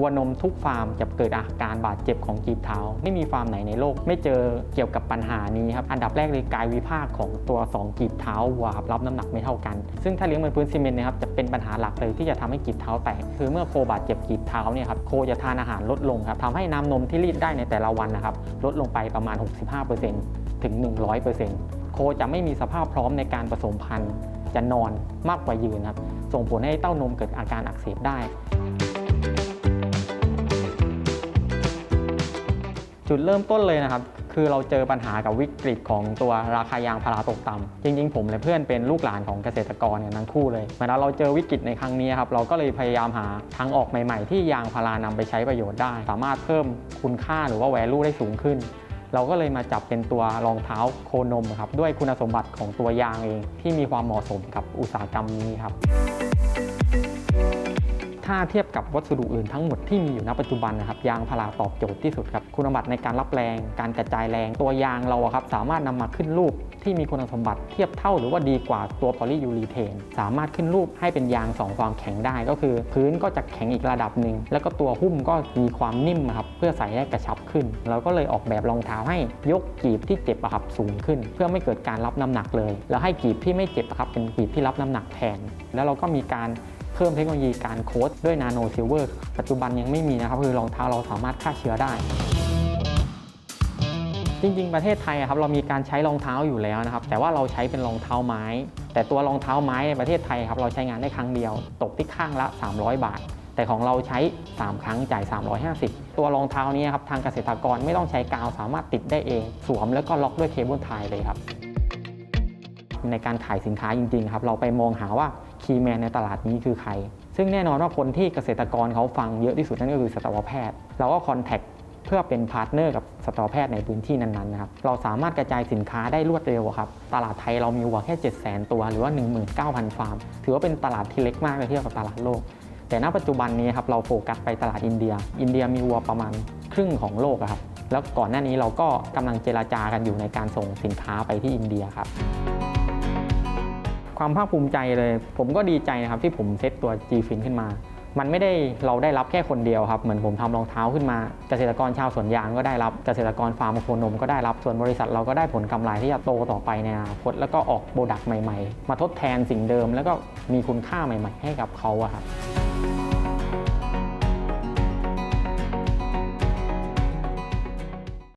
วัวนมทุกฟาร์มจะเกิดอาการบาดเจ็บของกีบเท้า ไม่มีฟาร์มไหนในโลก ไม่เจอเกี่ยวกับปัญหานี้ครับอันดับแรกเลยกายวิภาคของตัว 2 กีบเท้าวัวครับรับน้ำหนักไม่เท่ากัน ซึ่งถ้าเลี้ยงบนพื้นซีเมนต์นะครับจะเป็นปัญหาหลักเลยที่จะทำให้กีบเท้าแตกคือเมื่อโคบาดเจ็บกีบเท้าเนี่ยครับโคจะทานอาหารลดลงครับทำให้น้ำนมที่รีดได้ในแต่ละวันนะครับลดลงไปประมาณ 65%ถึง 100%โคจะไม่มีสภาพพร้อมในการผสมพันธุ์จะนอนมากกว่ายืนครับส่งผลให้เต้านมเกิดอาการอักเสบได้ จุดเริ่มต้นเลยนะครับ คือเราเจอปัญหากับวิกฤตของตัวราคายางพาราตกต่ำจริง ๆ ผมและเพื่อนเป็นลูกหลานของเกษตรกรเนี่ยทั้งคู่เลยเมื่อเราเจอวิกฤตในครั้งนี้ครับเราก็เลยพยายามหาทางออกใหม่ ๆ ที่ยางพารานำไปใช้ประโยชน์ได้ สามารถเพิ่มคุณค่าหรือว่าแวลูได้สูงขึ้น เราก็เลยมาจับเป็นตัวรองเท้าโคนมครับด้วยคุณสมบัติของตัวยางเองที่มีความเหมาะสมกับอุตสาหกรรมนี้ครับ ถ้าเทียบกับวัสดุอื่นทั้งหมดที่มีอยู่ณปัจจุบันนะครับยางพาราตอบโจทย์ที่สุดครับคุณสมบัติในการรับแรง การกระจายแรง ตัวยางเราครับสามารถนำมาขึ้นรูปที่มีคุณสมบัติเทียบเท่าหรือว่าดีกว่าตัวพอลียูรีเทนสามารถขึ้นรูปให้เป็นยางสองความแข็งได้ ก็คือ พื้นก็จะแข็งอีกระดับหนึ่งแล้วก็ตัวหุ้มก็มีความนิ่มครับเพื่อใส่ให้กระชับขึ้น เราก็เลยออกแบบรองเท้าให้ยกกีบที่เจ็บอะครับสูงขึ้น เพื่อไม่เกิดการรับน้ำหนักเลย แล้วให้กีบที่ไม่เจ็บอะครับเป็นกีบที่รับน้ำหนักแทน แล้วเราก็มีการ เพิ่มเทคโนโลยีการโค้ดด้วยนาโนซิลเวอร์ปัจจุบันยังไม่มีนะครับ คือรองเท้าเราสามารถฆ่าเชื้อได้ จริงๆ ประเทศไทยครับเรามีการใช้รองเท้าอยู่แล้วนะครับ แต่ว่าเราใช้เป็นรองเท้าไม้ แต่ตัวรองเท้าไม้ในประเทศไทยครับเราใช้งานได้ครั้งเดียว ตกที่ข้างละ 300 บาทแต่ของเราใช้ 3 ครั้งจ่าย 350 ตัวรองเท้านี้ครับทางเกษตรกรไม่ต้องใช้กาวสามารถติดได้เอง สวมแล้วก็ล็อกด้วยเคเบิลไทยเลยครับ ในการขายสินค้าจริงๆครับ เราไปมองหาว่า คีย์แมนในตลาดนี้คือใคร ซึ่งแน่นอนว่าคนที่เกษตรกรเขาฟังเยอะที่สุดนั่นก็คือสัตวแพทย์ เราก็คอนแทคเพื่อเป็นพาร์ทเนอร์กับสัตวแพทย์ในพื้นที่นั้นๆนะครับ เราสามารถกระจายสินค้าได้รวดเร็วครับ ตลาดไทยเรามีวัวแค่ 7 0 0 0 0 0ตัวหรือว่า 19,000 ฟาร์ม ถือว่าเป็นตลาดที่เล็กมากเลยเทียบกับตลาดโลก แต่ณปัจจุบันนี้ครับเราโฟกัสไปตลาดอินเดีย อินเดียมีวัวประมาณครึ่งของโลกครับ แล้วก่อนหน้านี้เราก็กำลังเจราจากันอยู่ในการส่งสินค้าไปที่อินเดียครับ ความภาคภูมิใจเลย ผมก็ดีใจนะครับที่ผมเซตตัว G Fin ขึ้นมา มันไม่ได้เราได้รับแค่คนเดียวครับ เหมือนผมทำรองเท้าขึ้นมา เกษตรกรชาวสวนยางก็ได้รับ เกษตรกรฟาร์มโคนมก็ได้รับ ส่วนบริษัทเราก็ได้ผลกำไรที่จะโตต่อไปในอนาคตแล้วก็ออกโปรดักต์ใหม่ ๆ มาทดแทนสิ่งเดิม แล้วก็มีคุณค่าใหม่ ๆ ให้กับเขาอะครับ